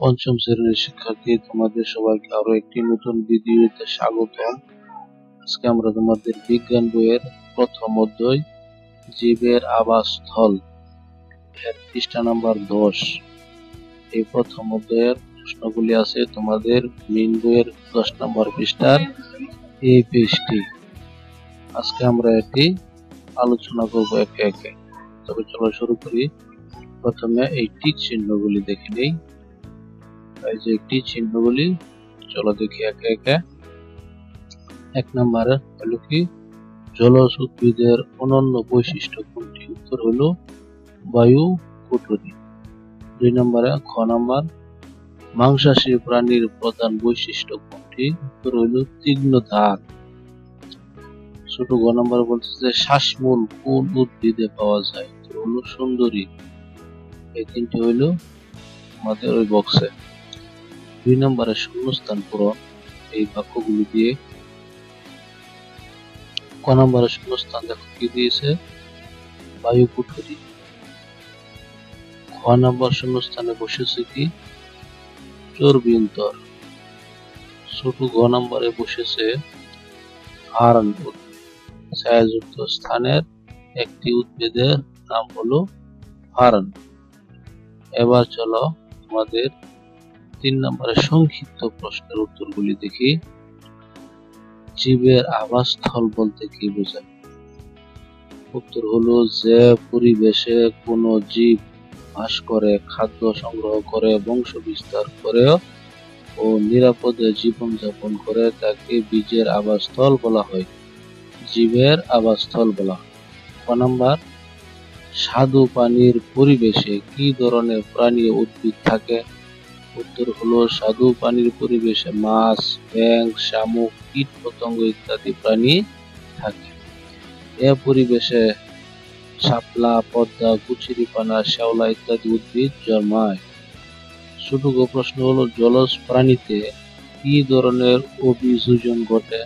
পঞ্চম শ্রেণির শিক্ষার্থী, তোমাদের সবাইকে আরও একটি নতুন ভিডিওতে স্বাগতম। আজকে আমরা তোমাদের বিজ্ঞান বইয়ের প্রথম অধ্যায়, জীবের আবাসস্থল, এর পৃষ্ঠা নাম্বার দশ। এই প্রথম অধ্যায়ের প্রশ্নগুলি আছে তোমাদের মেন বইয়ের দশ নম্বর পৃষ্ঠার এই পেজটি আজকে আমরা এটি আলোচনা করব একে একে। তবে চলো শুরু করি। প্রথমে এই টিক চিহ্নগুলি দেখে নেই। এই যে টিক চিহ্নগুলি, চলো দেখি একে একে। এক নম্বরে হলো কি, জলজ উদ্ভিদের অনন্য বৈশিষ্ট্য কোনটি? উত্তর হলো বায়ু কুটুরি দুই নম্বরে খ নম্বর, মাংসাশী প্রাণীর প্রধান বৈশিষ্ট্য কোনটি? উত্তর হইল তীক্ষ্ণ ধার ছোট গ নম্বর বলতেছে শ্বাসমূল কোন উদ্ভিদে পাওয়া যায়? উত্তর সুন্দরী। এই তিনটি হইল আমাদের ওই বক্সে দুই নম্বরে শূন্যস্থান পূরণ, এই বাক্যগুলি দিয়ে। ক নম্বরে শূন্যস্থান দেখো কি দিয়েছে? বায়ু কুঠুরি খ নম্বর শূন্যস্থানে বসেছে কি? চর্বিন্তর ছোট ঘ নম্বরে বসেছে হারান ছায়াযুক্ত স্থানের একটি উদ্ভিদের নাম হলো হারান এবার চলো আমাদের তিন নম্বরে সংক্ষিপ্ত প্রশ্নের উত্তরগুলি দেখি। জীবের আবাসস্থল বলতে কি বোঝায়? উত্তর হলো যে পরিবেশে কোনো জীব বাস করে, খাদ্য সংগ্রহ করে, বংশ বিস্তার করে ও নিরাপদে জীবনযাপন করে, তাকে বীজের আবাসস্থল বলা হয়। জীবের আবাসস্থল বলা হয়। ক নাম্বার স্বাদু পানির পরিবেশে কি ধরনের প্রাণী উদ্ভিদ থাকে? উত্তর হলো স্বাদু পানির পরিবেশে মাছ ব্যাং শামুক, কীট পতঙ্গ ইত্যাদি প্রাণী থাকে। এ পরিবেশে শাপলা, পদ্মা কুচিরিপানা শ্যাওলা ইত্যাদি উদ্ভিদ জন্মায়। সুটুকু প্রশ্ন হলো, জলজ প্রাণীতে কি ধরনের অভিযোজন ঘটে?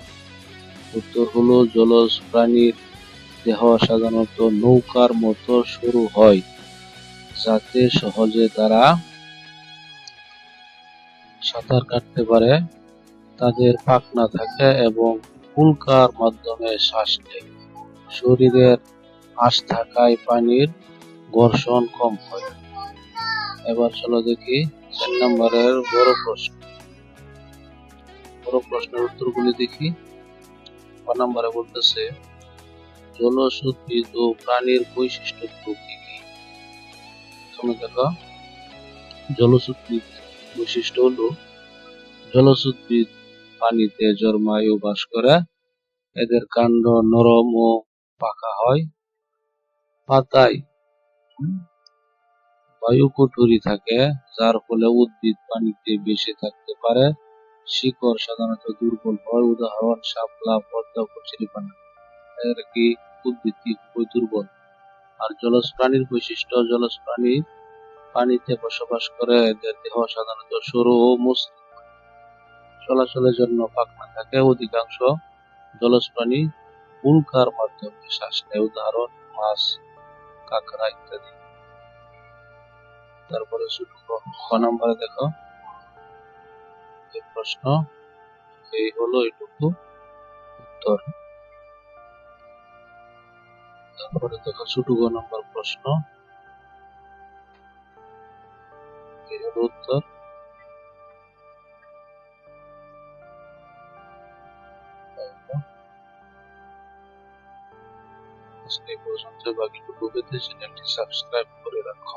উত্তর হলো, জলজ প্রাণীর দেহ সাধারণত নৌকার মতো সরু হয়, যাতে সহজে তারা সাঁতার কাটতে পারে, তাদের পাখনা থাকে এবং উল্কার মাধ্যমে শ্বাস নেয়। শরীরের আশ থাকায় পানির ঘর্ষণ কম হয়। এবার চলো দেখি চার নম্বরের বড় প্রশ্ন। বড় প্রশ্নের উত্তরগুলি দেখি। ক নম্বরে বলতেছে জলজ উদ্ভিদ ও প্রাণীর বৈশিষ্ট্য কি কি? তুমি দেখো। জলজ উদ্ভিদ বৈশিষ্ট্য হল জলজ উদ্ভিদ পানিতে জন্মায় বাস করে, এদের কাণ্ড নরম ও পাকা হয়, পাতায় বায়ু কুঠুরি থাকে, যার ফলে উদ্ভিদ পানিতে বেঁচে থাকতে পারে। শিকড় সাধারণত দুর্বল হয়, উদাহরণ, শাপলা, পদ্মা কচুরিপানা এর কি উদ্ভিদ খুবই দুর্বল। আর জলজ প্রাণীর বৈশিষ্ট্য, জলজ প্রাণী পানিতে বসবাস করে, এদের দেহ সাধারণত সরু ও মসৃণ। চলাচলের জন্য পাখনা থাকে। অধিকাংশ জলজ প্রাণী উল্কার মাধ্যমে শ্বাস নেয় উদাহরণ, মাছ, কাঁকড়া ইত্যাদি। তারপরে ছোট খ নম্বরে দেখো। প্রশ্ন, এই হলো এটুকু উত্তর। তারপরে দেখো ছোট নম্বর প্রশ্ন। এই হলো উত্তর আজকে এই পর্যন্ত বাকিটুকু পেতে চ্যানেলটি সাবস্ক্রাইব করে রাখো